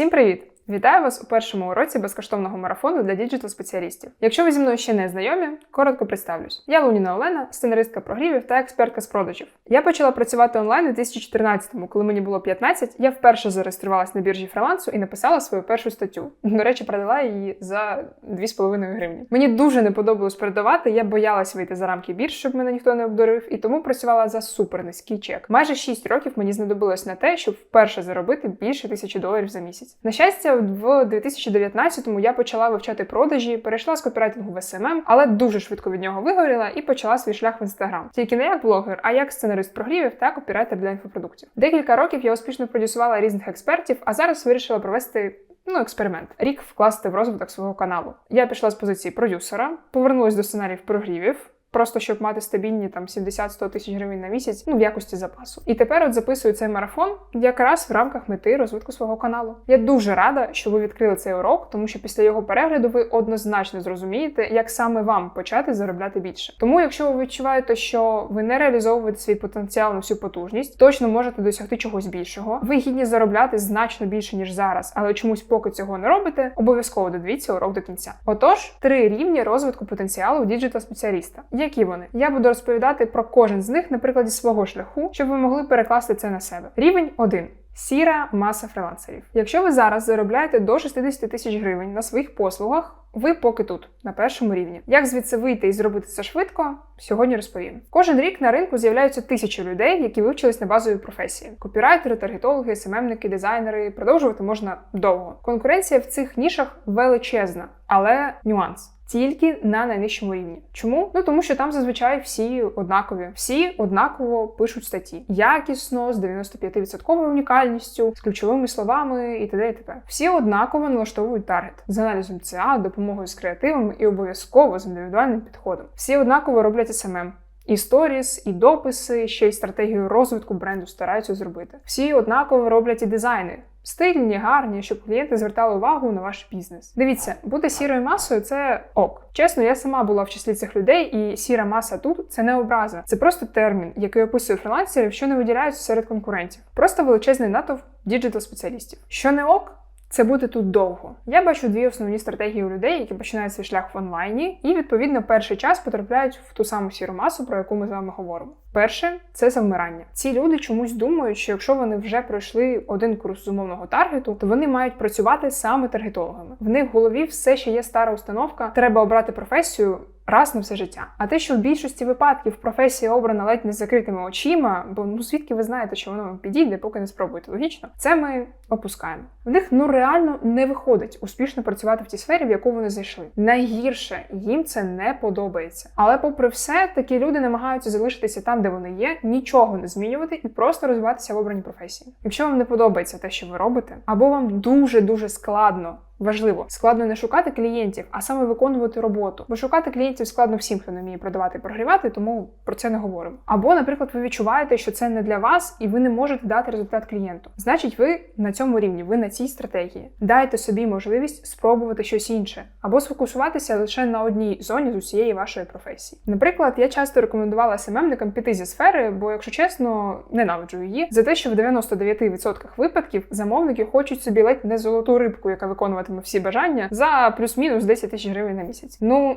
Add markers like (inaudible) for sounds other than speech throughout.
Всім привіт! Вітаю вас у першому уроці безкоштовного марафону для діджитал-спеціалістів. Якщо ви зі мною ще не знайомі, коротко представлюсь. Я Луніна Олена, сценаристка прогрівів та експертка з продажів. Я почала працювати онлайн у 2014-му, коли мені було 15. Я вперше зареєструвалась на біржі фрилансу і написала свою першу статтю. До речі, продала її за 2,5 гривні. Мені дуже не подобалось передавати. Я боялась вийти за рамки бірж, щоб мене ніхто не обдурив, і тому працювала за супер низький чек. Майже 6 років мені знадобилось на те, щоб вперше заробити більше тисячі доларів за місяць. На щастя, в 2019-му я почала вивчати продажі, перейшла з копірайтингу в SMM, але дуже швидко від нього вигоріла і почала свій шлях в інстаграм. Тільки не як блогер, а як сценарист прогрівів та копірайтер для інфопродуктів. Декілька років я успішно продюсувала різних експертів, а зараз вирішила провести. Ну, експеримент. Рік вкласти в розвиток свого каналу. Я пішла з позиції продюсера, повернулась до сценаріїв прогрівів, Просто щоб мати стабільні там 70-100 тисяч гривень на місяць, ну в якості запасу. І тепер от записую цей марафон якраз в рамках мети розвитку свого каналу. Я дуже рада, що ви відкрили цей урок, тому що після його перегляду ви однозначно зрозумієте, як саме вам почати заробляти більше. Тому, якщо ви відчуваєте, що ви не реалізовуєте свій потенціал на всю потужність, точно можете досягти чогось більшого. Ви гідні заробляти значно більше ніж зараз, але чомусь поки цього не робите, обов'язково додивіться урок до кінця. Отож, три рівні розвитку потенціалу діджитал спеціаліста. Які вони? Я буду розповідати про кожен з них на прикладі свого шляху, щоб ви могли перекласти це на себе. Рівень 1. Сіра маса фрилансерів. Якщо ви зараз заробляєте до 60 тисяч гривень на своїх послугах, ви поки тут, на першому рівні. Як звідси вийти і зробити це швидко, сьогодні розповім. Кожен рік на ринку з'являються тисячі людей, які вивчились на базові професії: копірайтери, таргетологи, СММники, дизайнери. Продовжувати можна довго. Конкуренція в цих нішах величезна, але нюанс. Тільки на найнижчому рівні. Чому? Ну тому що там зазвичай всі однакові, всі однаково пишуть статті. Якісно, з 95% унікальністю, з ключовими словами і т.д. і т.п. Всі однаково налаштовують таргет з аналізом ЦА, допомогою з креативом і обов'язково з індивідуальним підходом. Всі однаково роблять СММ. І сторіс, і дописи, ще й стратегію розвитку бренду стараються зробити. Всі однаково роблять і дизайни. Стильні, гарні, щоб клієнти звертали увагу на ваш бізнес. Дивіться, бути сірою масою це ок. Чесно, я сама була в числі цих людей, і сіра маса тут це не образа. Це просто термін, який описує фрилансерів, що не виділяються серед конкурентів. Просто величезний натовп діджитал спеціалістів. Що не ок, це бути тут довго. Я бачу дві основні стратегії у людей, які починають свій шлях в онлайні, і відповідно перший час потрапляють в ту саму сіру масу, про яку ми з вами говоримо. Перше це завмирання. Ці люди чомусь думають, що якщо вони вже пройшли один курс з умовного таргету, то вони мають працювати саме таргетологами. В них в голові все ще є стара установка. Треба обрати професію. Раз на все життя. А те, що в більшості випадків професія обрана ледь не закритими очима, бо ну звідки ви знаєте, що воно вам підійде, поки не спробуєте логічно, це ми опускаємо. В них ну реально не виходить успішно працювати в тій сфері, в яку вони зайшли. Найгірше їм це не подобається. Але, попри все, такі люди намагаються залишитися там, де вони є, нічого не змінювати і просто розвиватися в обраній професії. Якщо вам не подобається те, що ви робите, або вам дуже дуже складно. Важливо, складно не шукати клієнтів, а саме виконувати роботу. Бо шукати клієнтів складно всім, хто не вміє продавати і прогрівати, тому про це не говоримо. Або, наприклад, ви відчуваєте, що це не для вас, і ви не можете дати результат клієнту. Значить, ви на цьому рівні, ви на цій стратегії. Дайте собі можливість спробувати щось інше, або сфокусуватися лише на одній зоні з усієї вашої професії. Наприклад, я часто рекомендувала СММникам піти зі сфери, бо, якщо чесно, ненавиджу її за те, що в 99% випадків замовники хочуть собі ледь не золоту рибку, яка виконуватиме всі бажання за плюс-мінус 10 тисяч гривень на місяць. Ну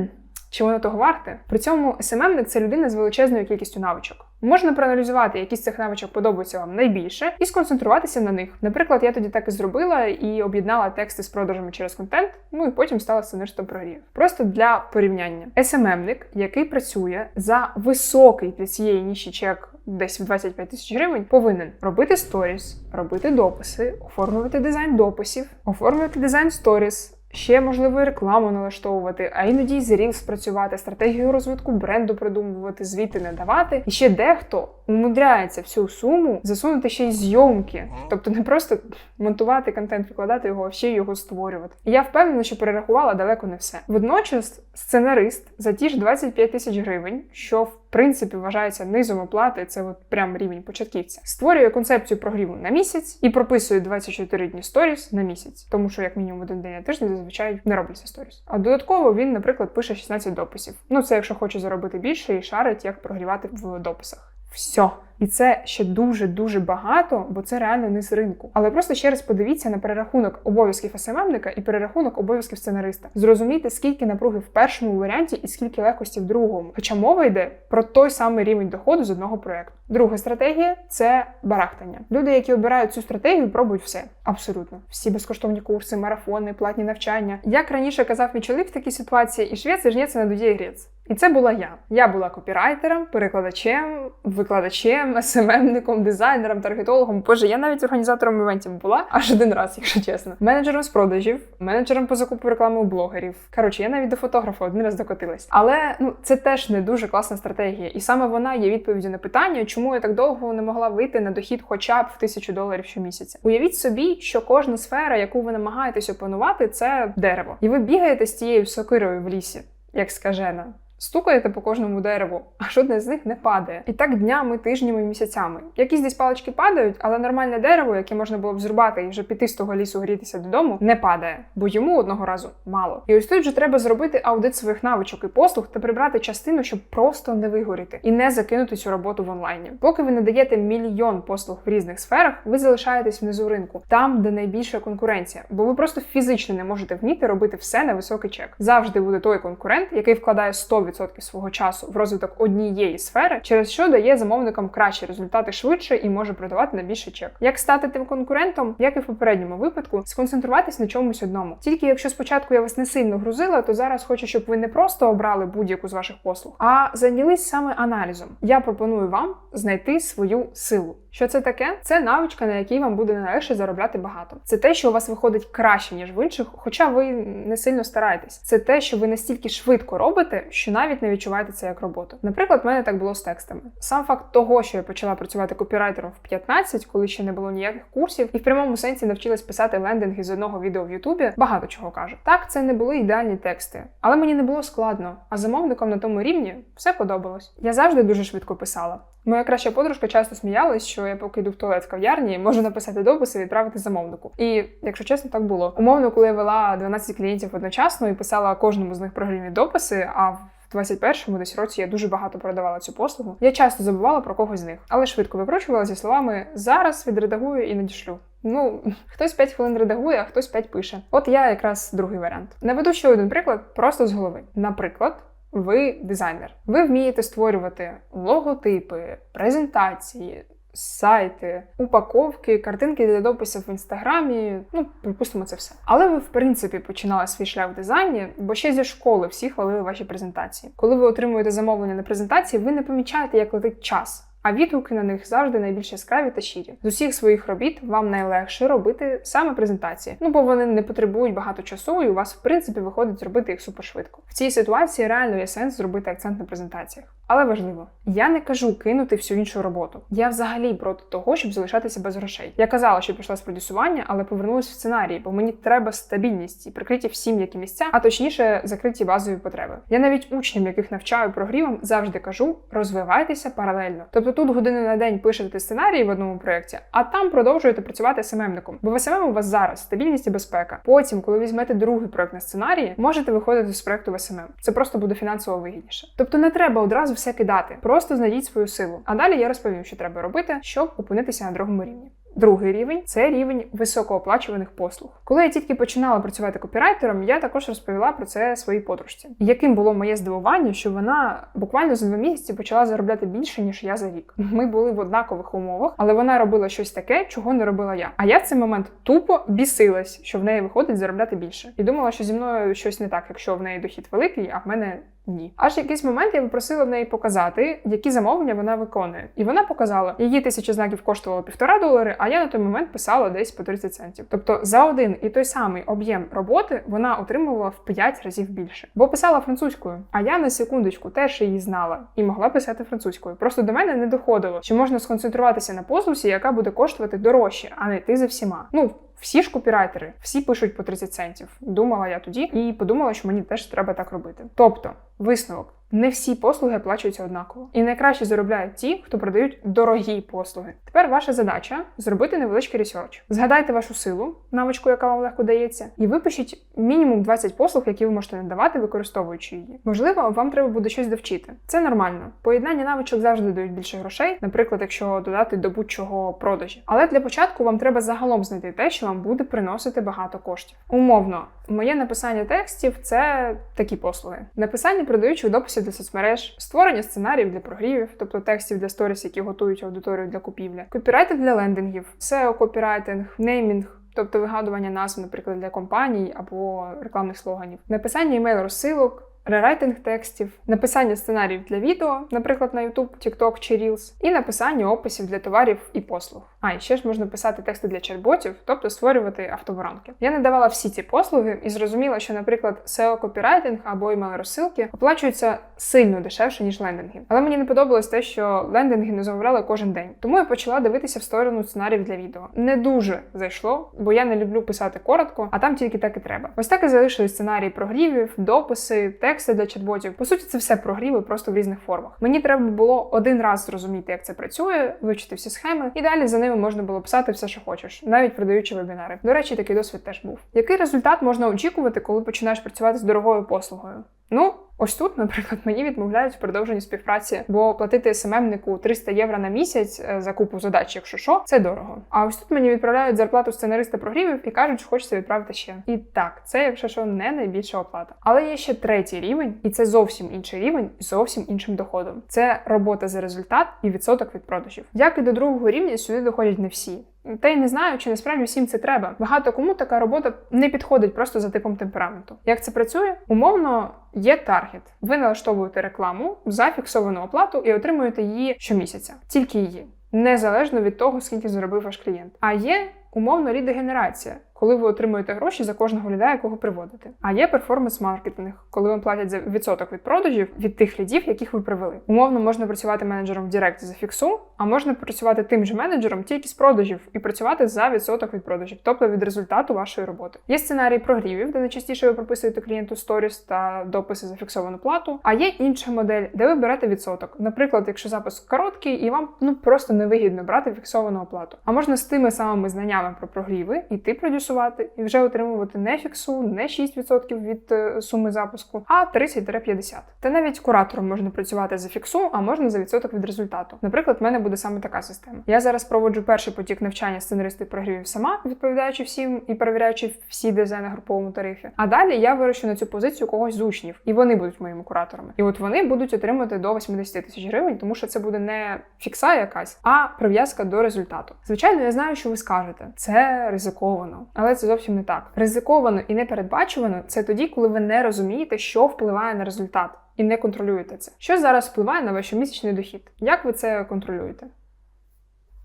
(clears throat) чи воно того варте? При цьому СММник це людина з величезною кількістю навичок. Можна проаналізувати, які з цих навичок подобаються вам найбільше, і сконцентруватися на них. Наприклад, я тоді так і зробила і об'єднала тексти з продажами через контент, ну і потім стала сценаристом прогрів. Просто для порівняння. СММник, який працює за високий для цієї ніші чек. Десь в 25 тисяч гривень повинен робити сторіс, робити дописи, оформлювати дизайн дописів, оформлювати дизайн сторіс, Ще можливо і рекламу налаштовувати, а іноді з Reels працювати, стратегію розвитку бренду придумувати, звіти не давати. І ще дехто умудряється всю суму засунути ще й зйомки, тобто не просто монтувати контент, викладати його, а ще й його створювати. І я впевнена, що перерахувала далеко не все. Водночас, сценарист за ті ж 25 тисяч гривень, що в принципі вважається низом оплати, це от прям рівень початківця. Створює концепцію прогріву на місяць і прописує 24 дні сторіс на місяць, тому що як мінімум один день на тиждень зазвичай не робляться сторіс. А додатково він, наприклад, пише 16 дописів. Ну це якщо хоче заробити більше і шарить, як прогрівати в дописах. Все. І це ще дуже дуже багато, бо це реально не з ринку. Але просто ще раз подивіться на перерахунок обов'язків СММника і перерахунок обов'язків сценариста. Зрозумійте, скільки напруги в першому варіанті і скільки легкості в другому. Хоча мова йде про той самий рівень доходу з одного проекту. Друга стратегія це барахтання. Люди, які обирають цю стратегію, пробують все. Абсолютно, всі безкоштовні курси, марафони, платні навчання. Як раніше казав мій чоловік в такій ситуації, і швець і на дуді. І це була я. Я була копірайтером, перекладачем, викладачем, СММником, дизайнером, таргетологом. Боже, я навіть організатором івентів була аж один раз, якщо чесно. Менеджером з продажів, менеджером по закупу реклами у блогерів. Коротше, я навіть до фотографа один раз докотилась. Але ну це теж не дуже класна стратегія, і саме вона є відповіддю на питання, чому я так довго не могла вийти на дохід, хоча б в тисячу доларів щомісяця. Уявіть собі, що кожна сфера, яку ви намагаєтесь опанувати, це дерево, і ви бігаєте з цією сокирою в лісі, як скажена. Стукаєте по кожному дереву, а жодне з них не падає. І так днями, тижнями, місяцями. Якісь десь палички падають, але нормальне дерево, яке можна було б зрубати і вже піти з того лісу грітися додому, не падає, бо йому одного разу мало. І ось тут же треба зробити аудит своїх навичок і послуг та прибрати частину, щоб просто не вигоріти і не закинути цю роботу в онлайні. Поки ви не даєте мільйон послуг в різних сферах, ви залишаєтесь внизу ринку, там, де найбільша конкуренція, бо ви просто фізично не можете вміти робити все на високий чек. Завжди буде той конкурент, який вкладає 100% 100% свого часу в розвиток однієї сфери, через що дає замовникам кращі результати швидше і може продавати на більший чек. Як стати тим конкурентом, як і в попередньому випадку, сконцентруватись на чомусь одному. Тільки якщо спочатку я вас не сильно грузила, то зараз хочу, щоб ви не просто обрали будь-яку з ваших послуг, а зайнялись саме аналізом. Я пропоную вам знайти свою силу. Що це таке? Це навичка, на якій вам буде найлегше заробляти багато. Це те, що у вас виходить краще, ніж в інших, хоча ви не сильно стараєтесь. Це те, що ви настільки швидко робите, що навіть не відчуваєте це як роботу. Наприклад, в мене так було з текстами. Сам факт того, що я почала працювати копірайтером в 15, коли ще не було ніяких курсів, і в прямому сенсі навчилась писати лендинги з одного відео в Ютубі, багато чого каже. Так, це не були ідеальні тексти, але мені не було складно. А замовникам на тому рівні все подобалось. Я завжди дуже швидко писала. Моя краща подружка часто сміялась, що я поки йду в туалет в кав'ярні, можу написати дописи і відправити замовнику. І, якщо чесно, так було. Умовно, коли я вела 12 клієнтів одночасно і писала кожному з них програмні дописи, а в 21-му десь році я дуже багато продавала цю послугу. Я часто забувала про когось з них, але швидко викручувала зі словами зараз відредагую і надішлю. Ну, (laughs) хтось 5 хвилин редагує, а хтось 5 пише. От я якраз другий варіант. Наведу ще один приклад, просто з голови. Наприклад. Ви дизайнер. Ви вмієте створювати логотипи, презентації, сайти, упаковки, картинки для дописів в інстаграмі. Ну, припустимо, це все. Але ви, в принципі, починали свій шлях в дизайні, бо ще зі школи всі хвалили ваші презентації. Коли ви отримуєте замовлення на презентації, ви не помічаєте, як летить час а відгуки на них завжди найбільш яскраві та щирі. З усіх своїх робіт вам найлегше робити саме презентації, ну бо вони не потребують багато часу, і у вас в принципі виходить зробити їх супершвидко. В цій ситуації реально є сенс зробити акцент на презентаціях. Але важливо, я не кажу кинути всю іншу роботу. Я взагалі проти того, щоб залишатися без грошей. Я казала, що пішла з продюсування, але повернулася в сценарії, бо мені треба стабільність і прикриті всі м'які місця, а точніше закриті базові потреби. Я навіть учням, яких навчаю прогрівам, завжди кажу: розвивайтеся паралельно. Тобто тут години на день пишете сценарії в одному проєкті, а там продовжуєте працювати СММником. Бо в СММ у вас зараз стабільність і безпека. Потім, коли візьмете другий проект на сценарії, можете виходити з проєкту в СММ. Це просто буде фінансово вигідніше. Тобто не треба одразу все кидати, просто знайдіть свою силу. А далі я розповім, що треба робити, щоб опинитися на другому рівні. Другий рівень це рівень високооплачуваних послуг. Коли я тільки починала працювати копірайтером, я також розповіла про це своїй подружці. Яким було моє здивування, що вона буквально за два місяці почала заробляти більше ніж я за рік. Ми були в однакових умовах, але вона робила щось таке, чого не робила я. А я в цей момент тупо бісилась, що в неї виходить заробляти більше, і думала, що зі мною щось не так, якщо в неї дохід великий, а в мене ні. Аж якийсь момент я попросила в неї показати, які замовлення вона виконує. І вона показала, її тисяча знаків коштувало півтора долари, а я на той момент писала десь по 30 центів. Тобто за один і той самий об'єм роботи вона отримувала в 5 разів більше. Бо писала французькою, а я на секундочку теж її знала і могла писати французькою. Просто до мене не доходило, що можна сконцентруватися на послусі, яка буде коштувати дорожче, а не йти за всіма. Ну всі ж копірайтери, всі пишуть по 30 центів. Думала я тоді і подумала, що мені теж треба так робити. Тобто, висновок. Не всі послуги оплачуються однаково. І найкраще заробляють ті, хто продають дорогі послуги. Тепер ваша задача зробити невеличкий ресерч. Згадайте вашу силу, навичку, яка вам легко дається, і випишіть мінімум 20 послуг, які ви можете надавати, використовуючи її. Можливо, вам треба буде щось довчити. Це нормально. Поєднання навичок завжди дають більше грошей, наприклад, якщо додати до будь-чого продажі. Але для початку вам треба загалом знайти те, що вам буде приносити багато коштів. Умовно, моє написання текстів це такі послуги: написання продаючих дописів для соцмереж, створення сценаріїв для прогрівів, тобто текстів для сторіс, які готують аудиторію для купівлі, копірайтинг для лендингів, SEO копірайтинг, неймінг. Тобто вигадування назв, наприклад, для компаній або рекламних слоганів, написання емейл розсилок, рерайтинг текстів, написання сценаріїв для відео, наприклад, на YouTube, TikTok чи Reels, і написання описів для товарів і послуг. А і ще ж можна писати тексти для чат-ботів, тобто створювати автоборанки. Я надавала всі ці послуги і зрозуміла, що, наприклад, SEO копірайтинг або імейл розсилки оплачуються сильно дешевше ніж лендинги. Але мені не подобалось те, що лендинги не замовляли кожен день. Тому я почала дивитися в сторону сценаріїв для відео. Не дуже зайшло, бо я не люблю писати коротко, а там тільки так і треба. Ось так і залишили сценарії прогрівів, дописи, тексти для чат-ботів. По суті, це все прогріви просто в різних формах. Мені треба було один раз зрозуміти, як це працює, вивчити всі схеми, і далі за ними можна було писати все, що хочеш, навіть продаючи вебінари. До речі, такий досвід теж був. Який результат можна очікувати, коли починаєш працювати з дорогою послугою? Ну, ось тут, наприклад, мені відмовляють в продовженні співпраці, бо платити СММнику 300 євро на місяць е, за купу задач, якщо що, це дорого. А ось тут мені відправляють зарплату сценариста прогрівів і кажуть, що хочеться відправити ще. І так, це, якщо що, не найбільша оплата. Але є ще третій рівень, і це зовсім інший рівень з зовсім іншим доходом. Це робота за результат і відсоток від продажів. Як і до другого рівня, сюди доходять не всі. Та й не знаю, чи насправді всім це треба. Багато кому така робота не підходить просто за типом темпераменту. Як це працює? Умовно є таргет. Ви налаштовуєте рекламу за фіксовану оплату і отримуєте її щомісяця, тільки її, незалежно від того, скільки заробив ваш клієнт. А є умовно лідогенерація, коли ви отримуєте гроші за кожного ліда, якого приводите. А є перформанс-маркетинг, коли вам платять за відсоток від продажів від тих лідів, яких ви привели. Умовно можна працювати менеджером в Директ за фіксу, а можна працювати тим же менеджером тільки з продажів і працювати за відсоток від продажів, тобто від результату вашої роботи. Є сценарій прогрівів, де найчастіше ви прописуєте клієнту сторіс та дописи за фіксовану плату. А є інша модель, де ви берете відсоток. Наприклад, якщо запис короткий і вам ну просто невигідно брати фіксовану оплату. А можна з тими самими знаннями про прогріви іти продюсувати і вже отримувати не фіксу, не 6% від е, суми запуску, а 30-50. Та навіть куратором можна працювати за фіксу, а можна за відсоток від результату. Наприклад, в мене буде саме така система. Я зараз проводжу перший потік навчання сценаристи прогрівів сама, відповідаючи всім і перевіряючи всі дизайни груповому тарифі. А далі я вирощу на цю позицію когось з учнів, і вони будуть моїми кураторами. І от вони будуть отримати до 80 тисяч гривень, тому що це буде не фікса якась, а прив'язка до результату. Звичайно, я знаю, що ви скажете. Це ризиковано, але це зовсім не так. Ризиковано і непередбачувано це тоді, коли ви не розумієте, що впливає на результат. І не контролюєте це. Що зараз впливає на ваш місячний дохід? Як ви це контролюєте?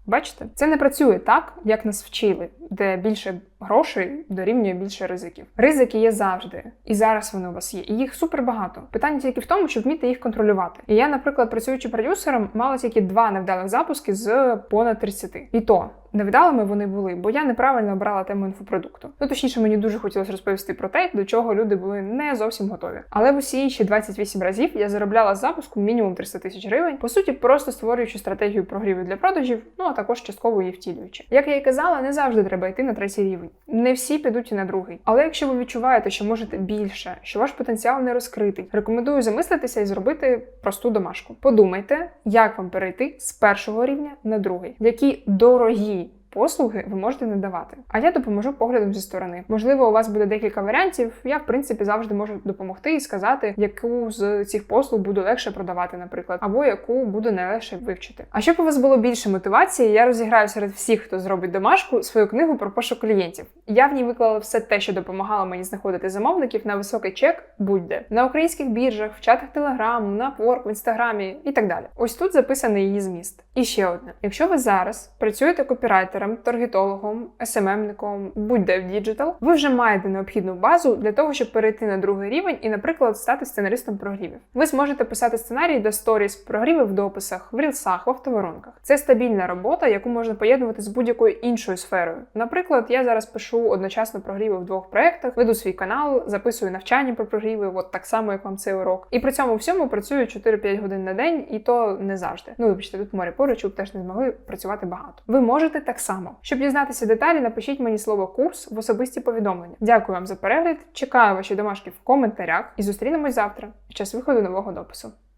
Бачите, це не працює так, як нас вчили, де більше грошей дорівнює більше ризиків. Ризики є завжди, і зараз вони у вас є. І їх супер багато. Питання тільки в тому, щоб вміти їх контролювати. І я, наприклад, працюючи продюсером, мала тільки два невдалих запуски з понад 30. І то невдалими вони були, бо я неправильно обрала тему інфопродукту. Ну точніше, мені дуже хотілося розповісти про те, до чого люди були не зовсім готові. Але в усі інші 28 разів я заробляла з запуску мінімум 300 тисяч гривень, по суті, просто створюючи стратегію прогріву для продажів, ну а також частково її втілюючи. Як я і казала, не завжди треба йти на третій рівень. Не всі підуть і на другий. Але якщо ви відчуваєте, що можете більше, що ваш потенціал не розкритий, рекомендую замислитися і зробити просту домашку. Подумайте, як вам перейти з першого рівня на другий, які дорогі послуги ви можете надавати. А я допоможу поглядом зі сторони. Можливо, у вас буде декілька варіантів. Я, в принципі, завжди можу допомогти і сказати, яку з цих послуг буду легше продавати, наприклад, або яку буде найлегше вивчити. А щоб у вас було більше мотивації, я розіграю серед всіх, хто зробить домашку, свою книгу про пошук клієнтів. Я в ній виклала все те, що допомагало мені знаходити замовників на високий чек, будь-де на українських біржах, в чатах Telegram, на Work, в інстаграмі і так далі. Ось тут записаний її зміст. І ще одне: якщо ви зараз працюєте копірайтером, блогером, таргетологом, SMM-ником, будь-де в діджитал, ви вже маєте необхідну базу для того, щоб перейти на другий рівень і, наприклад, стати сценаристом прогрівів. Ви зможете писати сценарії до сторіс, прогрівів в дописах, в рілсах, в автоворонках. Це стабільна робота, яку можна поєднувати з будь-якою іншою сферою. Наприклад, я зараз пишу одночасно прогріви в двох проектах, веду свій канал, записую навчання про прогріви, от так само, як вам цей урок. І при цьому всьому працюю 4-5 годин на день, і то не завжди. Ну, вибачте, тут море поруч, ви б теж не змогли працювати багато. Ви можете так само. Щоб дізнатися деталі, напишіть мені слово курс в особисті повідомлення. Дякую вам за перегляд. Чекаю ваші домашки в коментарях і зустрінемось завтра під час виходу нового допису.